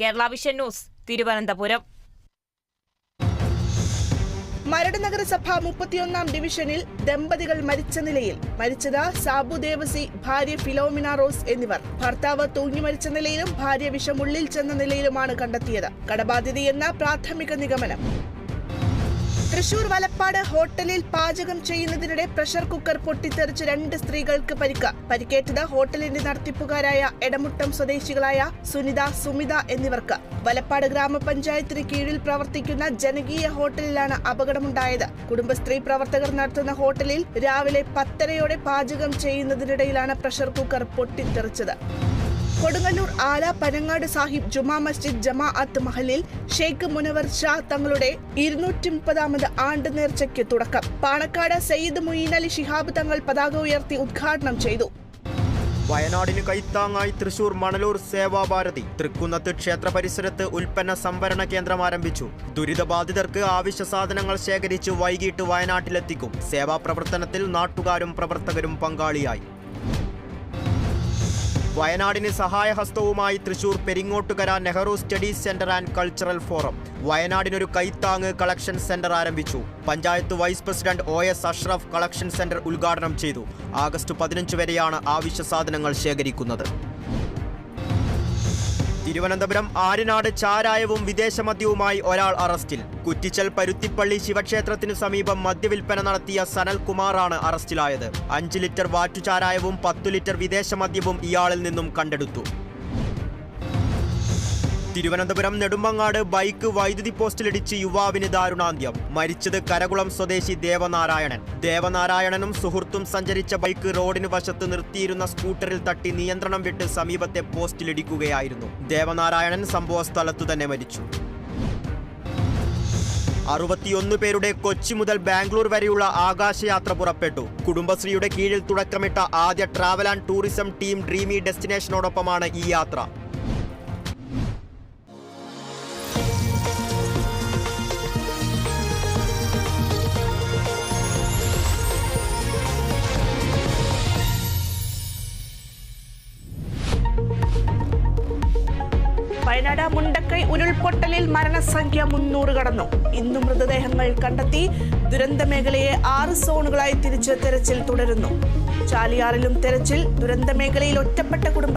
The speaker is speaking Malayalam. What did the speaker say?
Kerala vision news Thiruvananthapuram. Maradu നഗരസഭ മുപ്പത്തിയൊന്നാം ഡിവിഷനിൽ ദമ്പതികൾ മരിച്ച നിലയിൽ. മരിച്ചത് സാബു ദേവസി ഭാര്യ ഫിലോമിന റോസ് എന്നിവർ. ഭർത്താവ് തൂങ്ങി മരിച്ച നിലയിലും ഭാര്യ വിഷമുള്ളിൽ ചെന്ന നിലയിലുമാണ് കണ്ടെത്തിയത്. കടബാധ്യതയെന്ന പ്രാഥമിക നിഗമനം. തൃശൂർ വലപ്പാട് ഹോട്ടലിൽ പാചകം ചെയ്യുന്നതിനിടെ പ്രഷർ കുക്കർ പൊട്ടിത്തെറിച്ച് രണ്ട് സ്ത്രീകൾക്ക് പരിക്ക്. പരിക്കേറ്റത് ഹോട്ടലിന്റെ നടത്തിപ്പുകാരായ എടമുട്ടം സ്വദേശികളായ സുനിത സുമിത എന്നിവർക്ക്. വലപ്പാട് ഗ്രാമപഞ്ചായത്തിന് കീഴിൽ പ്രവർത്തിക്കുന്ന ജനകീയ ഹോട്ടലിലാണ് അപകടമുണ്ടായത്. കുടുംബശ്രീ പ്രവർത്തകർ നടത്തുന്ന ഹോട്ടലിൽ രാവിലെ പത്തരയോടെ പാചകം ചെയ്യുന്നതിനിടയിലാണ് പ്രഷർ കുക്കർ പൊട്ടിത്തെറിച്ചത്. കൊടുങ്ങല്ലൂർ ആല പനങ്ങാട് സാഹിബ് ജുമാ മസ്ജിദ് ജമാഅത്ത് മഹലിൽ ഷെയ്ഖ് മുനവർ ഷാ തങ്ങളുടെ ഇരുന്നൂറ്റി മുപ്പതാമത് ആണ്ട് നേർച്ചയ്ക്ക് തുടക്കം. പാണക്കാട് സയ്യിദ് മുയീൻ അലി ശിഹാബ് തങ്ങൾ പതാക ഉയർത്തി ഉദ്ഘാടനം ചെയ്തു. വയനാടിന് കൈത്താങ്ങായി തൃശൂർ മണലൂർ സേവാഭാരതി തൃക്കുന്നത്ത് ക്ഷേത്ര പരിസരത്ത് ഉൽപ്പന്ന സംഭരണ കേന്ദ്രം ആരംഭിച്ചു. ദുരിതബാധിതർക്ക് ആവശ്യ സാധനങ്ങൾ ശേഖരിച്ച് വൈകിട്ട് വയനാട്ടിലെത്തിക്കും. സേവാ പ്രവർത്തനത്തിൽ നാട്ടുകാരും പ്രവർത്തകരും പങ്കാളിയായി. വയനാടിന് സഹായഹസ്തവുമായി Thrissur Peringottukara Nehru studies centre and cultural forum. വയനാടിനൊരു കൈത്താങ് കളക്ഷൻ സെന്റർ ആരംഭിച്ചു. Panchayat vice president O S Ashraf collection centre ഉദ്ഘാടനം ചെയ്തു. ആഗസ്റ്റ് പതിനഞ്ച് വരെയാണ് ആവശ്യ സാധനങ്ങൾ ശേഖരിക്കുന്നത്. തിരുവനന്തപുരം ആര്യനാട് ചാരായവും വിദേശമദ്യവുമായി ഒരാൾ അറസ്റ്റിൽ. കുറ്റിച്ചൽ പരുത്തിപ്പള്ളി ശിവക്ഷേത്രത്തിന് സമീപം മദ്യവിൽപ്പന നടത്തിയ സനൽകുമാറാണ് അറസ്റ്റിലായത്. അഞ്ച് ലിറ്റർ വാറ്റുചാരായവും പത്തു ലിറ്റർ വിദേശമദ്യവും ഇയാളിൽ നിന്നും കണ്ടെടുത്തു. തിരുവനന്തപുരം നെടുമ്പങ്ങാട് ബൈക്ക് വൈദ്യുതി പോസ്റ്റിലിടിച്ച് യുവാവിന് ദാരുണാന്ത്യം. മരിച്ചത് കരകുളം സ്വദേശി ദേവനാരായണൻ. ദേവനാരായണനും സുഹൃത്തും സഞ്ചരിച്ച ബൈക്ക് റോഡിന് വശത്ത് നിർത്തിയിരുന്ന സ്കൂട്ടറിൽ തട്ടി നിയന്ത്രണം വിട്ട് സമീപത്തെ പോസ്റ്റിലിടിക്കുകയായിരുന്നു. ദേവനാരായണൻ സംഭവ സ്ഥലത്തു തന്നെ മരിച്ചു. അറുപത്തിയൊന്ന് പേരുടെ കൊച്ചി മുതൽ ബാംഗ്ലൂർ വരെയുള്ള ആകാശയാത്ര പുറപ്പെട്ടു. കുടുംബശ്രീയുടെ കീഴിൽ തുടക്കമിട്ട ആദ്യ travel and tourism team dreamy ഡെസ്റ്റിനേഷനോടൊപ്പമാണ് ഈ യാത്ര. വയനാട് മുണ്ടക്കൈ ഉരുൾപൊട്ടലിൽ മരണസംഖ്യ മുന്നൂറ് കടന്നു. ഇന്നും മൃതദേഹങ്ങൾ കണ്ടെത്തി ദുരന്ത മേഖലയെ ആറ് സോണുകളായി തിരിച്ച് തെരച്ചിൽ തുടരുന്നു. ചാലിയാറിലും തെരച്ചിൽ ദുരന്ത മേഖലയിൽ ഒറ്റപ്പെട്ട കുടുംബ